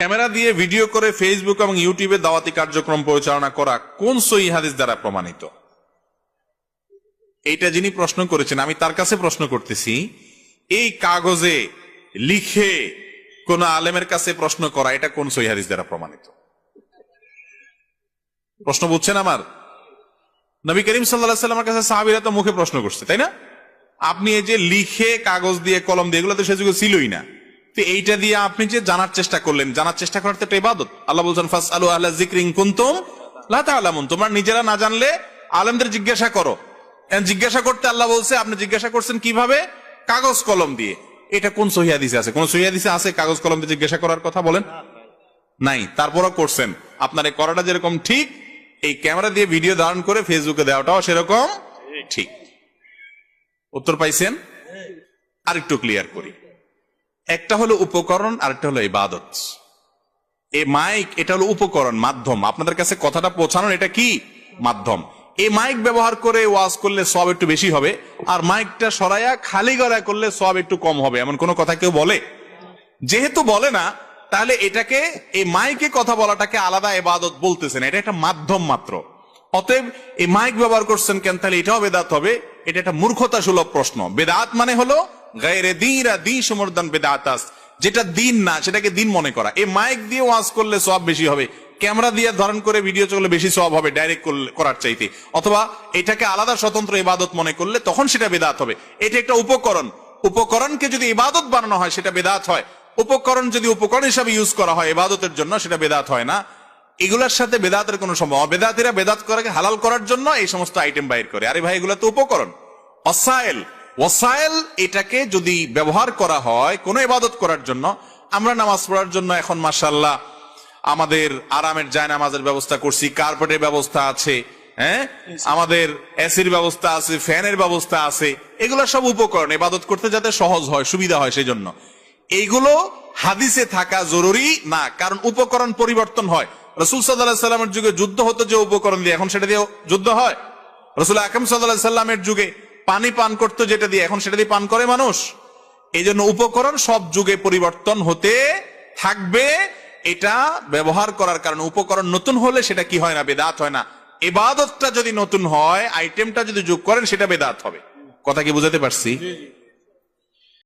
Camera দিয়ে video করে Facebook এবং ইউটিউবে দাওয়াতি কার্যক্রম পরিচালনা করা কোন সহি হাদিস দ্বারা প্রমাণিত? এইটা যিনি প্রশ্ন করেছেন, আমি তার কাছে প্রশ্ন করতেছি, এই কাগজে লিখে কোন আলেমের কাছে প্রশ্ন করা, এটা কোন সহি হাদিস দ্বারা প্রমাণিত? প্রশ্ন বুঝছেন আমার? নবী করিম সাল্লাহ সাল্লামের কাছে সাহাবিরা তো মুখে প্রশ্ন করছে, তাই না? আপনি এই যে লিখে, কাগজ দিয়ে, কলম দিয়ে, এগুলো তো সে যুগে ছিলই না। তো এইটা দিয়ে আপনি যে জানার চেষ্টা করলেন জানার চেষ্টা করার তো একটা ইবাদত। আল্লাহ বলছেন ফাস আলু আল্লাহ জিক্রিং কুন্তুম লা তাআলামুন। তোমরা নিজেরা না জানলে আলেমদের জিজ্ঞাসা করো। জিজ্ঞাসা করতে আল্লাহ বলছে আপনি জিজ্ঞাসা করছেন কীভাবে? কাগজ কলম দিয়ে। এটা কোন সহিয়াদিসে আছে? কোন সহিয়াদিসে আছে কাগজ কলম দিয়ে জিজ্ঞাসা করার কথা বলেন? নাই। তারপরও করছেন। আপনার এই করাটা যেরকম ঠিক এই ক্যামেরা দিয়ে ভিডিও ধারণ করে ফেসবুকে দেওয়াটাও সেরকম ঠিক। উত্তর পাইছেন? আরেকটু ক্লিয়ার করি। একটা হলো উপকরণ, আরেকটা হলো ইবাদত। এ মাইক, এটা হলো উপকরণ, মাধ্যম। আপনাদের কাছে কথাটা পৌঁছানোর এটা কি? মাধ্যম। এই মাইক ব্যবহার করে ওয়াজ করলে সব একটু বেশি হবে, আর মাইকটা সরাইয়া খালি গলায় করলে সব একটু কম হবে, এমন কোনো কথা কেউ বলে? যেহেতু বলে না, তাহলে এটাকে, এই মাইকে কথা বলাটাকে আলাদা এবাদত বলতেছেন, এটা একটা মাধ্যম মাত্র। অতএব এই মাইক ব্যবহার করছেন কেন, তাহলে এটাও বেদাত হবে, এটা একটা মূর্খতা সুলভ প্রশ্ন। বেদাত মানে হলো গায়েরে দিনরা দিন সমর্দন বেদাতাস যেটা দিন না, সেটাকে দিন মনে করা। এই মাইক দিয়ে ওয়াজ করলে সব বেশি হবে। ক্যামেরা দিয়ে ধারণ করে ভিডিও চললে বেশি সব হবে ডাইরেক্ট করার চাইতে। অথবা এটাকে আলাদা স্বতন্ত্র ইবাদত মনে করলে তখন সেটা বেদাত হবে। এটা একটা উপকরণ। উপকরণকে যদি ইবাদত বানানো হয়, সেটা বেদাত হয়। উপকরণ যদি উপকরণ হিসাবে ইউজ করা হয় ইবাদতের জন্য, সেটা বেদাত হয় না। এগুলোর সাথে বেদাতের কোনো সম্ভব বেদাতিরা বেদাত করাকে হালাল করার জন্য এই সমস্ত আইটেম বাইর করে। আরে ভাই, এগুলো তো উপকরণ। অসায়েল ওসায়েল এটাকে যদি ব্যবহার করা হয়, কোনো ইবাদত করার জন্য, আমরা নামাজ পড়ার জন্য এখন মাসাল্লাহ আমাদের আরামের জায় নামাজের ব্যবস্থা করছি, কার্পেটের ব্যবস্থা আছে হ্যাঁ? আমাদের এসির ব্যবস্থা আছে, ফ্যানের ব্যবস্থা আছে, এগুলো সব উপকরণ, ইবাদত করতে যাতে সহজ হয়, সুবিধা হয় সেই জন্য এইগুলো হাদিসে থাকা জরুরি না, কারণ উপকরণ পরিবর্তন হয়। রসুল সাল্লাহ সাল্লামের যুগে যুদ্ধ হতো যে উপকরণ দিয়ে, এখন সেটা দিয়ে যুদ্ধ হয়। রসুল আকরম সাল্লাহ সাল্লামের যুগে পানি পান করতো যেটা দিয়ে, এখন সেটা দিয়ে পান করে মানুষ? এই জন্য উপকরণ সব যুগে পরিবর্তন হতে থাকবে। এটা ব্যবহার করার কারণে উপকরণ নতুন হলে সেটা কি হয় না, বেদাত হয় না। এবাদতটা যদি নতুন হয় আইটেমটা যদি যোগ করেন, সেটা বেদাত হবে। কথা কি বুঝাতে পারছি?